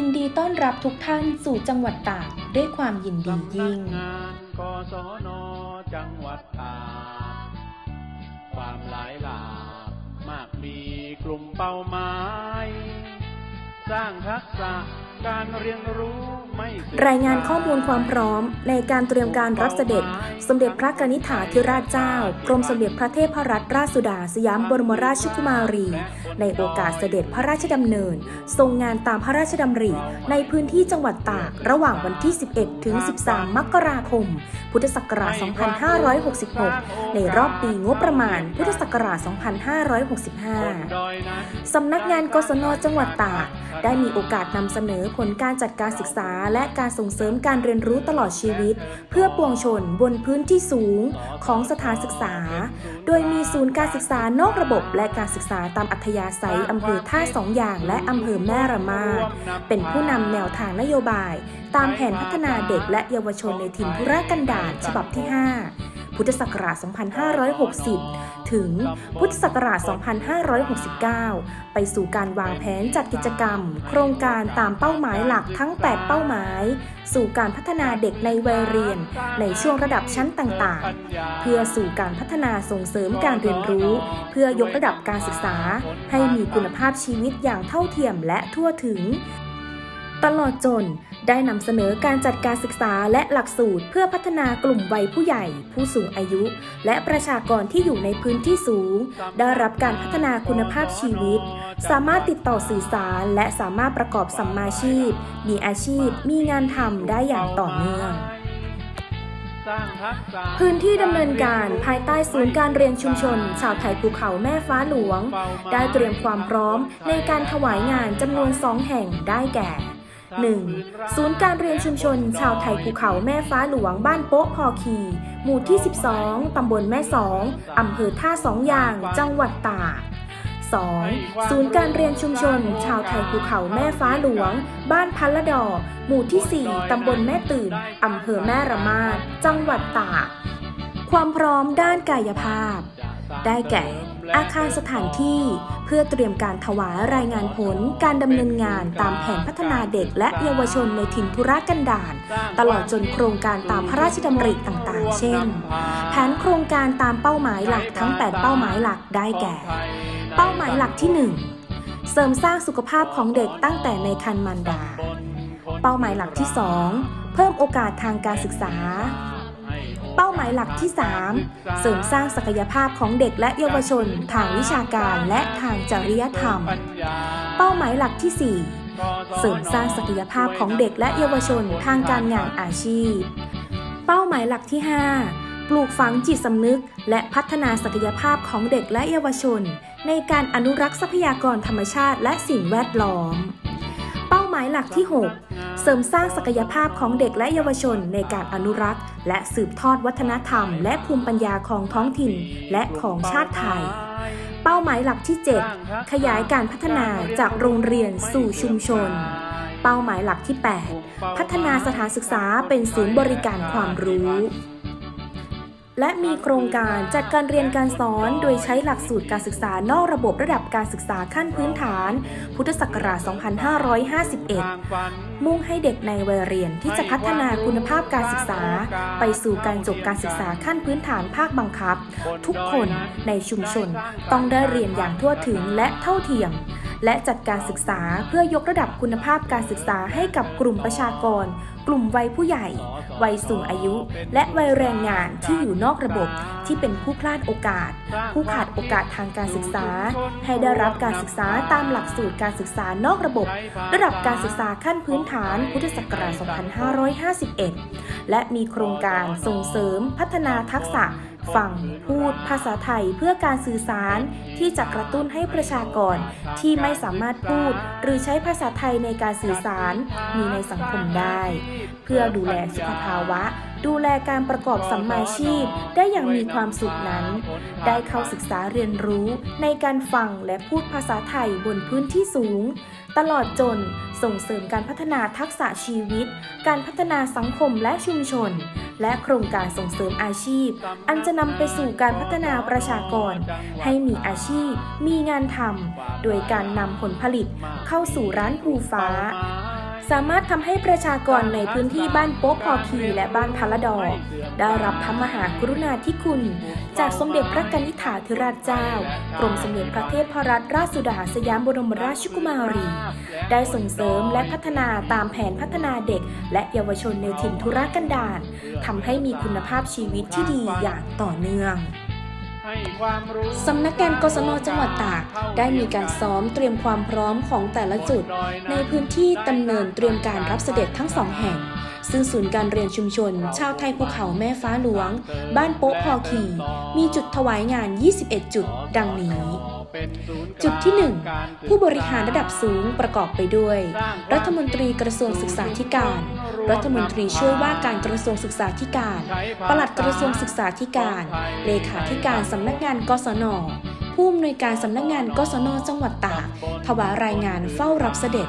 ยินดีต้อนรับทุกท่านสู่จังหวัดตากด้วยความยินดียิ่งกงานกศนจังหวัดตากความหลายหลากมากมีกลุ่มเป้าหมาย สร้างทักษะ การเรียนรู้ไม่เสื่อมรายงานข้อมูลความพร้อมในการเตรียมการรับเสด็จ สมเด็จพระกนิษฐาธิราชเจ้า กรมสมเด็จพระเทพรัตนราชสุดาสยามบรมราชกุมารี ในโอกาสเสด็จพระราชดำเนิน ทรงงานตามพระราชดำริ ในพื้นที่จังหวัดตาก ระหว่างวันที่ 11 ถึง 13 มกราคม พุทธศักราช 2566 ในรอบปีงบประมาณ พุทธศักราช 2565 สำนักงานกศนจังหวัดตาก ได้มีโอกาสนำเสนอผลการจัดการศึกษา และการส่งเสริมการเรียนรู้ตลอดชีวิต เพื่อปวงชนบนพื้นที่สูงของสถานศึกษา โดยมีศูนย์การศึกษานอกระบบ และการศึกษาตามอัธยาศัยอำเภอท่าสองอย่างและอำเภอแม่ระมาดเป็นผู้นำแนวทางนโยบาย ตามแผนพัฒนาเด็กและเยาวชนในถิ่นธุรกันดารฉบับที่ 5 พุทธศักราช 2560 ถึงพุทธศักราช 2569 ไปสู่การวางแผนจัดกิจกรรม โครงการตามเป้าหมายหลักทั้ง 8 เป้าหมาย สู่การพัฒนาเด็กในวัยเรียน ในช่วงระดับชั้นต่างๆ เพื่อสู่การพัฒนาส่งเสริมการเรียนรู้ เพื่อยกระดับการศึกษา ให้มีคุณภาพชีวิตอย่างเท่าเทียมและทั่วถึง ตลอดจนได้นำเสนอการจัดการศึกษาและหลักสูตร เพื่อพัฒนากลุ่มวัยผู้ใหญ่ ผู้สูงอายุ และประชากรที่อยู่ในพื้นที่สูง ได้รับการพัฒนาคุณภาพชีวิต สามารถติดต่อสื่อสาร และสามารถประกอบสัมมาชีพ มีอาชีพ มีงานทำได้อย่างต่อเนื่องพื้นที่ดำเนินการภายใต้ศูนย์การเรียนชุมชน ชาวไทยภูเขาแม่ฟ้าหลวง ได้เตรียมความพร้อมในการถวายงานจำนวนสองแห่งได้แก่ 1. ศูนย์การเรียนชุมชน ชาวไทยภูเขาแม่ฟ้าหลวงบ้านโป๊ะพอคี หมู่ที่ 12 ตำบลแม่สองอำเภอท่าสองยาง จังหวัดตาก 2. ศูนย์การเรียนชุมชน ชาวไทยภูเขาแม่ฟ้าหลวง บ้านพันละดอ หมู่ที่ 4 ตำบลแม่ตื่น อำเภอแม่ระมาด จังหวัดตาก ความพร้อมด้านกายภาพ ได้แก่ อาคารสถานที่เพื่อเตรียมการถวายรายงานผลการดำเนินงานตามแผนพัฒนาเด็กและเยาวชนในถิ่นธุรกันดาร ตลอดจนโครงการตามพระราชดำริต่างๆ เช่น แผนโครงการตามเป้าหมายหลักทั้ง 8 เป้าหมายหลักได้แก่ เป้าหมายหลักที่ 1 เสริมสร้างสุขภาพของเด็กตั้งแต่ในครรภ์มารดา เป้าหมายหลักที่ 2 เพิ่มโอกาสทางการศึกษา เป้าหมายหลักที่ 3 เสริมสร้างศักยภาพของเด็กและเยาวชนทางวิชาการและทางจริยธรรม เป้าหมายหลักที่ 4 เสริมสร้างศักยภาพของเด็กและเยาวชนทางการงานอาชีพ เป้าหมายหลักที่ 5ปลูกฝังจิตสำนึก และพัฒนาศักยภาพของเด็กและเยาวชน ในการอนุรักษ์ทรัพยากรธรรมชาติและสิ่งแวดล้อม หมายหลักที่ 6 เสริมสร้างศักยภาพของเด็กและเยาวชนในการอนุรักษ์ และสืบทอดวัฒนธรรม และภูมิปัญญาของท้องถิ่นและของชาติไทยเป้าหมายหลักที่ 7 ขยายการพัฒนาจากโรงเรียนสู่ชุมชน เป้าหมายหลักที่ 8 พัฒนาสถานศึกษาเป็นศูนย์บริการความรู้ และมีโครงการจัดการเรียนการสอนโดยใช้หลักสูตรการศึกษานอกระบบระดับการศึกษาขั้นพื้นฐาน พุทธศักราช 2551 มุ่งให้เด็กในวัยเรียนที่จะพัฒนาคุณภาพการศึกษา ไปสู่การจบการศึกษาขั้นพื้นฐานภาคบังคับ ทุกคนในชุมชนต้องได้เรียนอย่างทั่วถึงและเท่าเทียม และจัดการศึกษาเพื่อยกระดับคุณภาพการศึกษาให้กับกลุ่มประชากร กลุ่มวัยผู้ใหญ่ วัยสูงอายุ และวัยแรงงานที่อยู่นอกระบบที่เป็นผู้พลาดโอกาส ผู้ขาดโอกาสทางการศึกษา ให้ได้รับการศึกษาตามหลักสูตรการศึกษานอกระบบ ระดับการศึกษาขั้นพื้นฐานพุทธศักราช 2551 และมีโครงการส่งเสริมพัฒนาทักษะ ฟัง พูด ภาษาไทยเพื่อการสื่อสารที่จะกระตุ้นให้ประชากรที่ไม่สามารถพูด หรือใช้ภาษาไทยในการสื่อสารมีในสังคมได้ เพื่อดูแลสุขภาวะ ดูแลการประกอบสัมมาชีพได้อย่างมีความสุขนั้น ได้เข้าศึกษาเรียนรู้ในการฟังและพูดภาษาไทยบนพื้นที่สูง ตลอดจนส่งเสริมการพัฒนาทักษะชีวิต การพัฒนาสังคมและชุมชน และโครงการส่งเสริมอาชีพ อันจะนำไปสู่การพัฒนาประชากร ให้มีอาชีพ มีงานทำโดยการนำผลผลิตเข้าสู่ร้านภูฟ้า สามารถทำให้ประชากรในพื้นที่บ้านโป๊ะพอคีและบ้านพาละดอ ได้รับพระมหากรุณาธิคุณ จากสมเด็จพระกนิษฐาธิราชเจ้า กรมสมเด็จพระเทพรัตนราชสุดาสยามบรมราชกุมารี ได้ส่งเสริมและพัฒนาตามแผนพัฒนาเด็ก และเยาวชนในถิ่นธุรกันดารทำให้มีคุณภาพชีวิตที่ดีอย่างต่อเนื่อง สำนักงานกศนจังหวัดตาก ได้มีการซ้อมเตรียมความพร้อมของแต่ละจุด ในพื้นที่ดำเนินเตรียมการรับเสด็จทั้งสองแห่ง ซึ่งศูนย์การเรียนชุมชน ชาวไทยภูเขาแม่ฟ้าหลวง บ้านโป๊ะพอคีมีจุดถวายงาน 21 จุด ดังนี้จุดที่ 1 ผู้บริหารระดับสูงประกอบไปด้วย รัฐมนตรีกระทรวงศึกษาธิการ รัฐมนตรีช่วยว่าการกระทรวงศึกษาธิการ ปลัดกระทรวงศึกษาธิการ เลขาธิการสำนักงานกศน ผู้อำนวยการสำนักงานกศน จังหวัดตากถวายรายงานเฝ้ารับเสด็จ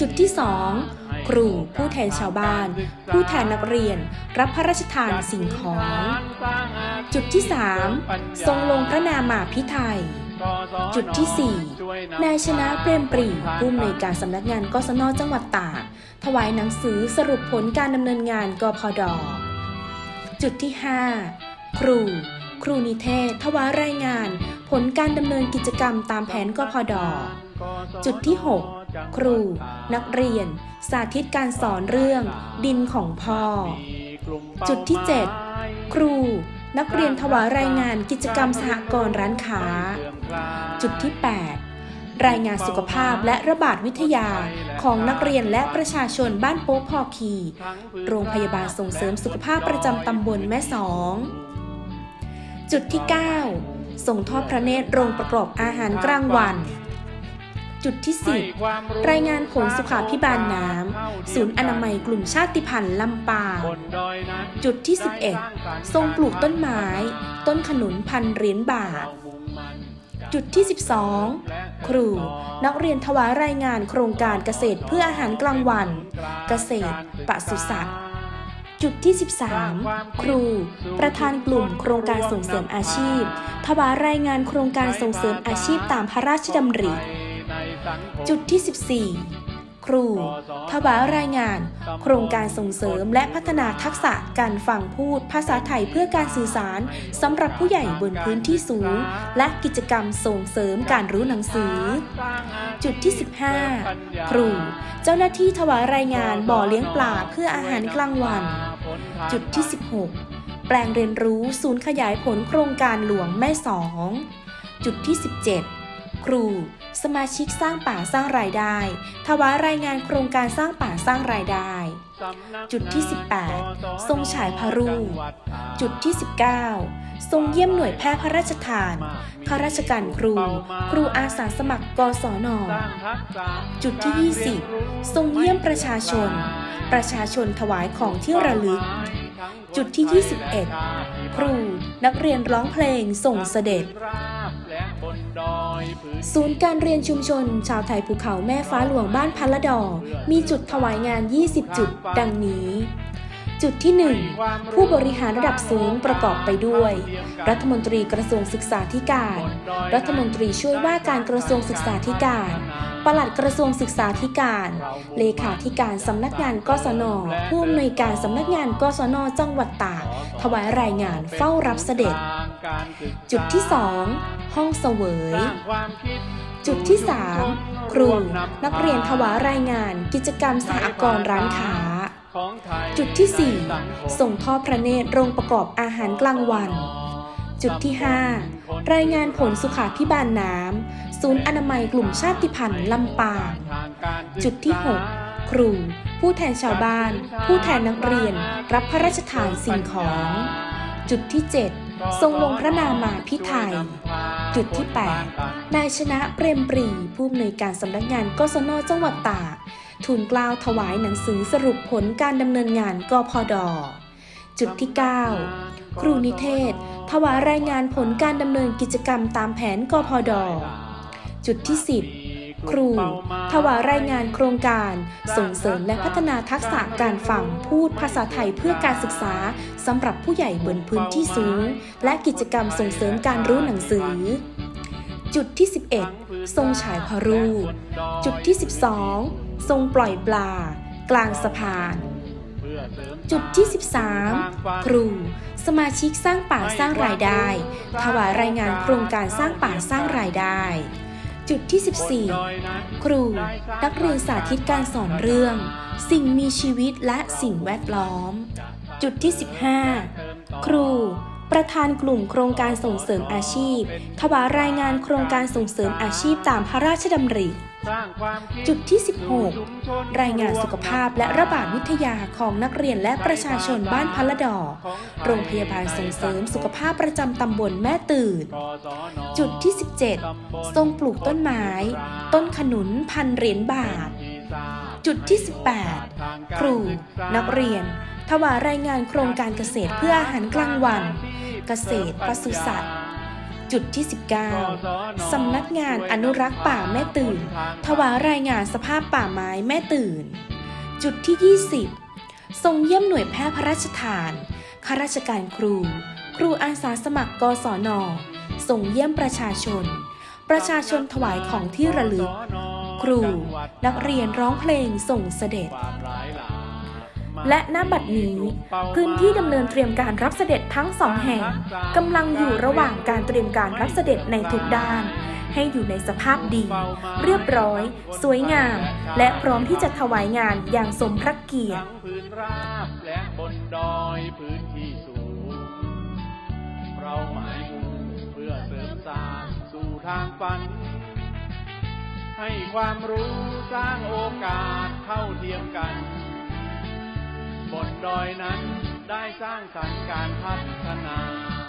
จุดที่ 2 ครู ผู้แทนชาวบ้าน ผู้แทนนักเรียน รับพระราชทานสิ่งของ จุดที่ 3 ทรงลงพระนามาพิไทย จุดที่ 4 นายชนะเปรมปรีผู้อำนวยการสำนักงานกศนจังหวัดตากถวายหนังสือสรุปผลการดำเนินงานกพด จุดที่ 5 ครู ครูนิเทศ ถวายรายงาน ผลการดำเนินกิจกรรมตามแผนกพด จุดที่ 6 ครู นักเรียน สาธิตการสอนเรื่อง ดินของพ่อ จุดที่ 7 ครู นักเรียนถวายรายงานกิจกรรมสหกรณ์ร้านค้า จุดที่ 8 รายงานสุขภาพและระบาดวิทยาของนักเรียนและประชาชนบ้านโป๊ะพอคี โรงพยาบาลส่งเสริมสุขภาพประจำตำบลแม่สอง จุดที่ 9ส่งทอดพระเนตรโรงประกอบอาหารกลางวัน จุดที่ 10 รายงานผลสุขาพิบาลน้ำ ศูนย์อนามัยกลุ่มชาติพันธุ์ลำปางจุดที่ 11 ทรงปลูกต้นไม้ ต้นขนุนพันเหรียญบาท จุดที่ 12 ครู นักเรียนถวายรายงานโครงการเกษตรเพื่ออาหารกลางวัน เกษตรปศุสัตว์จุดที่ 13 ครู ประธานกลุ่มโครงการส่งเสริมอาชีพถวายรายงานโครงการส่งเสริมอาชีพตามพระราชดำริ จุดที่ 14 ครูถวายรายงาน โครงการส่งเสริมและพัฒนาทักษะการฟังพูดภาษาไทยเพื่อการสื่อสารสำหรับผู้ใหญ่บนพื้นที่สูง และกิจกรรมส่งเสริมการรู้หนังสือ จุดที่ 15 ครู เจ้าหน้าที่ถวายรายงานบ่อเลี้ยงปลาเพื่ออาหารกลางวัน จุดที่ 16 แปลงเรียนรู้ศูนย์ขยายผลโครงการหลวงแม่สอง จุดที่ 17 ครู สมาชิกสร้างป่าสร้างรายได้ถวายรายงานโครงการสร้างป่าสร้างรายได้ จุดที่ 18 ทรงฉายพระรูปจุดที่ 19 ทรงเยี่ยมหน่วยแพทย์พระราชทาน ข้าราชการครู ครูอาสาสมัครกศน จุดที่ 20 ทรงเยี่ยมประชาชน ประชาชนถวายของที่ระลึก จุดที่ 21 ครูนักเรียนร้องเพลงส่งเสด็จ ศูนย์การเรียนชุมชน ชาวไทยภูเขาแม่ฟ้าหลวงบ้านพัลละดอ มีจุดถวายงาน 20 จุด ดังนี้ จุดที่ 1 ผู้บริหารระดับสูงประกอบไปด้วย รัฐมนตรีกระทรวงศึกษาธิการ รัฐมนตรีช่วยว่าการกระทรวงศึกษาธิการ ปลัดกระทรวงศึกษาธิการ เลขาธิการสำนักงานกศน ผู้อำนวยการสำนักงานกศน จังหวัดตาก ถวายรายงานเฝ้ารับเสด็จ จุดที่ 2 ห้องเสวย จุดที่ 3 ครู นักเรียนถวายรายงานกิจกรรมสหกรณ์ร้านค้า จุดที่ 4 ส่งทอดพระเนตรโรงประกอบอาหารกลางวัน จุดที่ 5 รายงานผลสุขาพิบาลน้ำ ศูนย์อนามัยกลุ่มชาติพันธุ์ลำปาง จุดที่ 6 ครู ผู้แทนชาวบ้าน ผู้แทนนักเรียน รับพระราชทานสิ่งของ จุดที่ 7 ทรงลงพระนามาพิไทย จุดที่ 8 นายชนะเปรมปรี ผู้อำนวยการสำนักงานกศนจังหวัดตากทูลกล้าวถวายหนังสือสรุปผลการดำเนินงานกพด จุดที่ 9 ครูนิเทศ ถวายรายงานผลการดำเนินกิจกรรมตามแผนกพด จุดที่ 10 ครู ถวายรายงานโครงการ ส่งเสริมและพัฒนาทักษะการฟังพูดภาษาไทยเพื่อการศึกษาสำหรับผู้ใหญ่บนพื้นที่สูง และกิจกรรมส่งเสริมการรู้หนังสือ จุดที่ 11 ทรงฉายพระรูจุดที่ 12 ทรงปล่อยปลา กลางสะพานเพื่อเสริมจุดที่ 13 ครู สมาชิกสร้างป่าสร้างรายได้ ถวายรายงานโครงการสร้างป่าสร้างรายได้ จุดที่ 14 ครู นักเรียนสาธิตการสอนเรื่อง สิ่งมีชีวิตและสิ่งแวดล้อม จุดที่ 15 ครู ประธานกลุ่มโครงการส่งเสริมอาชีพ ถวายรายงานโครงการส่งเสริมอาชีพตามพระราชดำริ สร้างความคิจุดที่สู่ชุมชน16 รายงานสุขภาพและระบาดวิทยาของนักเรียนและประชาชนบ้านพละดอกโรงพยาบาลส่งเสริมสุขภาพประจำตำบลแม่ตื่นกศนจุดที่ 17 ทรงปลูกต้นไม้ ต้นขนุนพันเหรียญบาทที่ทราบจุดที่ 18 ครู นักเรียน ถวายรายงานโครงการเกษตรเพื่ออาหารกลางวัน เกษตรปศุสัตว์ จุดที่ 19 สำนักงานอนุรักษ์ป่าแม่ตื่น ถวายรายงานสภาพป่าไม้แม่ตื่น จุดที่ 20 ทรงเยี่ยมหน่วยแพทย์พระราชทาน ข้าราชการครู ครูอาสาสมัครกศนส่งเยี่ยมประชาชน ประชาชนถวายของที่ระลึก ครู นักเรียนร้องเพลงส่งเสด็จ และณบัดนี้ พื้นที่ดำเนินเตรียมการรับเสด็จทั้งสองแห่งกำลังอยู่ระหว่างการเตรียมการรับเสด็จในทุกด้าน ให้อยู่ในสภาพดี เรียบร้อย สวยงาม และพร้อมที่จะถวายงานอย่างสมพระเกียรทั้ติงพื้นราบและบนดอยพื้นที่สูงเราหมายมุ่งเพื่อเสริมสร้างสู่ทางฝันให้ความรู้สร้างโอกาสเท่าเทียมกัน บนดอยนั้นได้สร้างสรรค์การพัฒนา